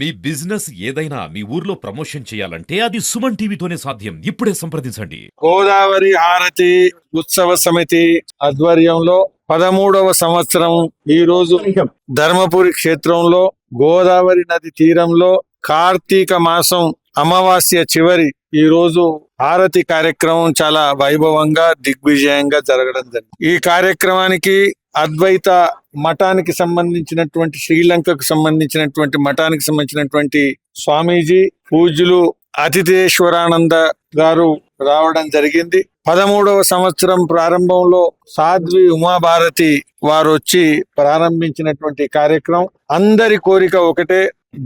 మీ business ఏదైనా మీ ఊర్లో promotion చేయాలంటే అది సుమన్ టీవీతోనే సాధ్యం. ఇప్పుడే సంప్రదించండి. గోదావరి హారతి ఉత్సవ సమితి ఆధ్వర్యంలో పదమూడవ సంవత్సరం ఈ రోజు ధర్మపురి క్షేత్రంలో గోదావరి నది తీరంలో కార్తీక మాసం అమావాస్య చివరి ఈ రోజు హారతి కార్యక్రమం చాలా వైభవంగా దిగ్విజయంగా జరగడం జరిగింది. ఈ కార్యక్రమానికి అద్వైత మఠానికి సంబంధించినటువంటి శ్రీలంకకు సంబంధించినటువంటి మఠానికి సంబంధించినటువంటి స్వామీజీ పూజ్యులు అతిథేశ్వరానంద గారు రావడం జరిగింది. పదమూడవ సంవత్సరం ప్రారంభంలో సాధ్వి ఉమాభారతి వారు వచ్చి ప్రారంభించినటువంటి కార్యక్రమం. అందరి కోరిక ఒకటే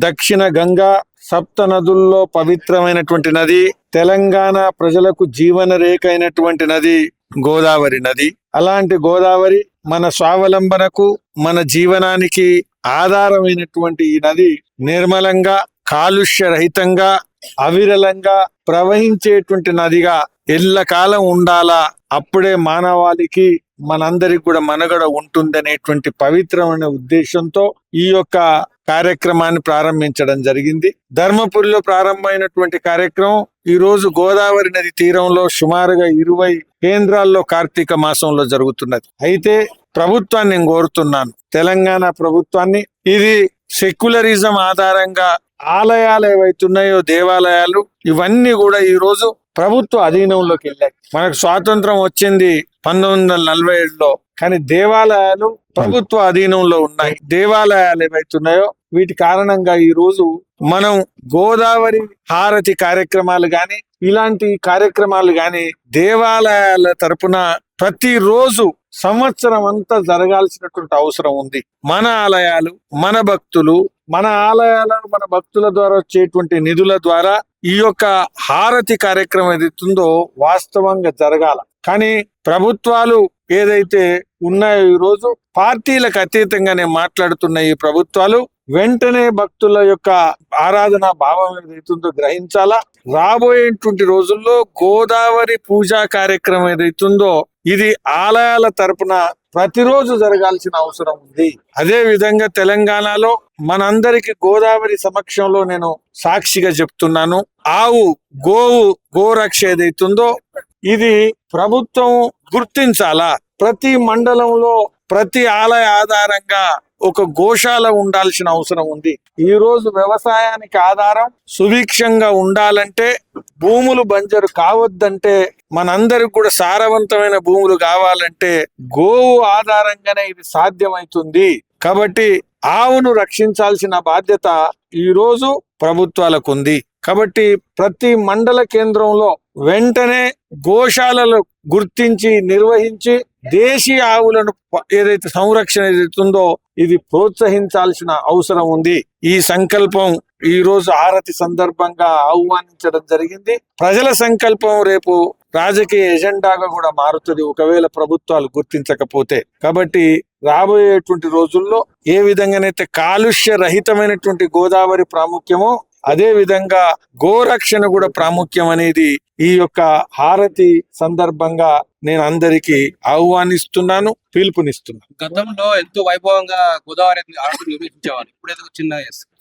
దక్షిణ గంగా సప్త నదుల్లో పవిత్రమైనటువంటి నది తెలంగాణ ప్రజలకు జీవన రేఖ అయినటువంటి నది గోదావరి నది. అలాంటి గోదావరి మన స్వావలంబనకు మన జీవనానికి ఆధారమైనటువంటి ఈ నది నిర్మలంగా కాలుష్య రహితంగా అవిరలంగా ప్రవహించేటువంటి నదిగా ఎల్లకాలం ఉండాలా? అప్పుడే మానవాళికి మనందరికి కూడా మనగడ ఉంటుందనేటువంటి పవిత్రమైన ఉద్దేశంతో ఈ యొక్క కార్యక్రమాన్ని ప్రారంభించడం జరిగింది. ధర్మపురిలో ప్రారంభమైనటువంటి కార్యక్రమం ఈ రోజు గోదావరి నది తీరంలో సుమారుగా ఇరవై కేంద్రాల్లో కార్తీక మాసంలో జరుగుతున్నది. అయితే ప్రభుత్వాన్ని నేను కోరుతున్నాను. తెలంగాణ ప్రభుత్వాన్ని ఇది సెక్యులరిజం ఆధారంగా ఆలయాలు ఏవైతున్నాయో దేవాలయాలు ఇవన్నీ కూడా ఈ రోజు ప్రభుత్వ అధీనంలోకి వెళ్ళాయి. మనకు స్వాతంత్రం వచ్చింది పంతొమ్మిది వందల నలభై ఏడులో. కానీ దేవాలయాలు ప్రభుత్వ అధీనంలో ఉన్నాయి. దేవాలయాలు ఏవైతున్నాయో వీటి కారణంగా ఈ రోజు మనం గోదావరి హారతి కార్యక్రమాలు గాని ఇలాంటి కార్యక్రమాలు గాని దేవాలయాల తరపున ప్రతిరోజు సంవత్సరం అంతా జరగాల్సినటువంటి అవసరం ఉంది. మన ఆలయాలు మన భక్తులు మన ఆలయాల మన భక్తుల ద్వారా వచ్చేటువంటి నిధుల ద్వారా ఈ యొక్క హారతి కార్యక్రమం ఏదైతుందో వాస్తవంగా జరగాల. కానీ ప్రభుత్వాలు ఏదైతే ఉన్నాయో ఈ రోజు పార్టీలకు అతీతంగానే మాట్లాడుతున్న ఈ ప్రభుత్వాలు వెంటనే భక్తుల యొక్క ఆరాధన భావం ఏదైతుందో గ్రహించాలా? రాబోయేటువంటి రోజుల్లో గోదావరి పూజా కార్యక్రమం ఏదైతుందో ఇది ఆలయాల తరపున ప్రతిరోజు జరగాల్సిన అవసరం ఉంది. అదే విధంగా తెలంగాణలో మనందరికి గోదావరి సమక్షంలో నేను సాక్షిగా చెప్తున్నాను. ఆవు గోవు గోరక్ష ఏదైతుందో ఇది ప్రభుత్వం గుర్తించాలా? ప్రతి మండలంలో ప్రతి ఆలయ ఆధారంగా ఒక గోశాల ఉండాల్సిన అవసరం ఉంది. ఈ రోజు వ్యవసాయానికి ఆధారం సుభిక్షంగా ఉండాలంటే భూములు బంజరు కావద్దంటే మనందరికి కూడా సారవంతమైన భూములు కావాలంటే గోవు ఆధారంగానే ఇది సాధ్యమవుతుంది కాబట్టి ఆవును రక్షించాల్సిన బాధ్యత ఈ రోజు ప్రభుత్వాలకు ఉంది. కాబట్టి ప్రతి మండల కేంద్రంలో వెంటనే గోశాలలు గుర్తించి నిర్వహించి దేశీయ ఆవులను ఏదైతే సంరక్షణ ఏదైతుందో ఇది ప్రోత్సహించాల్సిన అవసరం ఉంది. ఈ సంకల్పం ఈ రోజు ఆరతి సందర్భంగా ఆహ్వానించడం జరిగింది. ప్రజల సంకల్పం రేపు రాజకీయ ఎజెండాగా కూడా మారుతుంది. ఒకవేళ ప్రభుత్వాలు గుర్తించకపోతే కాబట్టి రాబోయేటువంటి రోజుల్లో ఏ విధంగానైతే కాలుష్య రహితమైనటువంటి గోదావరి ప్రాముఖ్యమో అదే విధంగా గోరక్షణ కూడా ప్రాముఖ్యం అనేది ఈ యొక్క హారతి సందర్భంగా నేను అందరికీ ఆహ్వానిస్తున్నాను పిలుపునిస్తున్నాను. గతంలో ఎంతో వైభవంగా గోదావరి నిర్మించేవారు ఇప్పుడు ఏదో చిన్న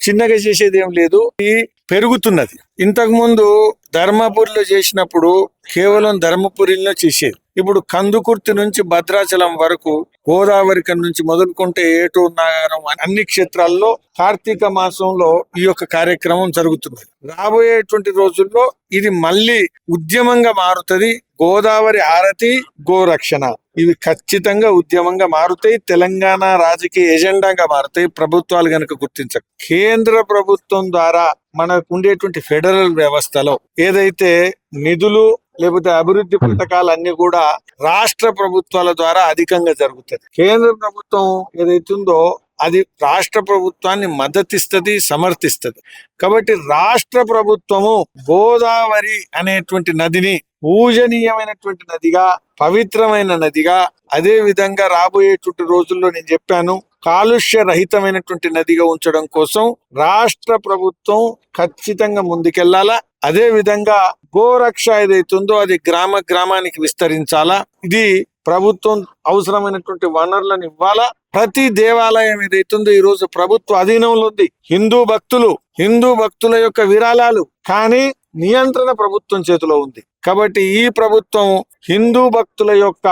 చిన్నగా చేసేది ఏం లేదు. ఈ పెరుగుతున్నది. ఇంతకు ముందు ధర్మపురిలో చేసినప్పుడు కేవలం ధర్మపురిలో చేసేది. ఇప్పుడు కందుకుర్తి నుంచి భద్రాచలం వరకు గోదావరి నుంచి మొదలుకుంటే ఏటూరు నాగారం అన్ని క్షేత్రాల్లో కార్తీక మాసంలో ఈ యొక్క కార్యక్రమం జరుగుతుంది రాబోయేటువంటి రోజుల్లో ఇది మళ్ళీ ఉద్యమంగా మారుతుంది. గోదావరి ఆరతి గోరక్షణ. ఇవి ఖచ్చితంగా ఉద్యమంగా మారుతాయి. తెలంగాణ రాజకీయ ఎజెండాగా మారుతాయి. ప్రభుత్వాలు గనక గుర్తించక కేంద్ర ప్రభుత్వం ద్వారా మనకు ఉండేటువంటి ఫెడరల్ వ్యవస్థలో ఏదైతే నిధులు లేకపోతే అభివృద్ధి పథకాలన్నీ కూడా రాష్ట్ర ప్రభుత్వాల ద్వారా అధికంగా జరుగుతుంది కేంద్ర ప్రభుత్వం ఏదైతుందో అది రాష్ట్ర ప్రభుత్వాన్ని మద్దతిస్తుంది సమర్థిస్తుంది. కాబట్టి రాష్ట్ర ప్రభుత్వము గోదావరి అనేటువంటి నదిని పూజనీయమైనటువంటి నదిగా పవిత్రమైన నదిగా అదే విధంగా రాబోయేటువంటి రోజుల్లో నేను చెప్పాను కాలుష్య రహితమైనటువంటి నదిగా ఉంచడం కోసం రాష్ట్ర ప్రభుత్వం ఖచ్చితంగా ముందుకెళ్ళాలా అదే విధంగా గోరక్ష ఏదైతుందో అది గ్రామ గ్రామానికి విస్తరించాలా? ఇది ప్రభుత్వం అవసరమైనటువంటి వనరులను ఇవ్వాలా? ప్రతి దేవాలయం ఏదైతుందో ఈ రోజు ప్రభుత్వ అధీనంలో ఉంది. హిందూ భక్తులు హిందూ భక్తుల యొక్క విరాళాలు. కానీ నియంత్రణ ప్రభుత్వం చేతిలో ఉంది. కాబట్టి ఈ ప్రభుత్వం హిందూ భక్తుల యొక్క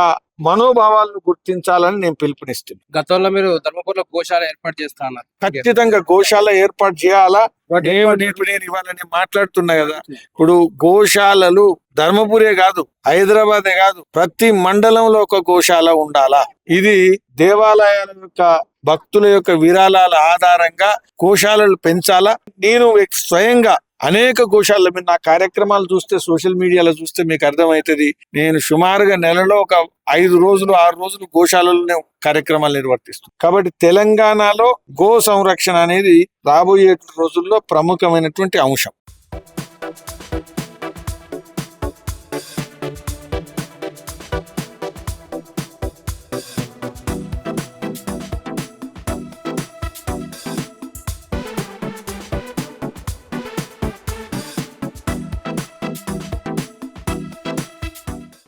మనోభావాలను గుర్తించాలని నేను పిలుపునిస్తున్నాను గతంలో మీరు ధర్మపురంలో గోశాల ఏర్పాటు చేస్తా అన్నారు. ఖచ్చితంగా గోశాల ఏర్పాటు చేయాలా? నేను ఇప్పుడు నేను ఇవాళ నేను మాట్లాడుతున్నా కదా. ఇప్పుడు గోశాలలు ధర్మపురే కాదు హైదరాబాదే కాదు ప్రతి మండలంలో ఒక గోశాల ఉండాలా? ఇది దేవాలయాల యొక్క భక్తుల యొక్క విరాళాల ఆధారంగా గోశాలలు పెంచాలా? నేను స్వయంగా అనేక గోశాల మీరు నా కార్యక్రమాలు చూస్తే సోషల్ మీడియాలో చూస్తే మీకు అర్థమవుతుంది. నేను సుమారుగా నెలలో ఒక ఐదు రోజులు ఆరు రోజులు గోశాలలోనే కార్యక్రమాలు నిర్వర్తిస్తాను కాబట్టి తెలంగాణలో గో సంరక్షణ అనేది రాబోయే రోజుల్లో ప్రముఖమైనటువంటి అంశం.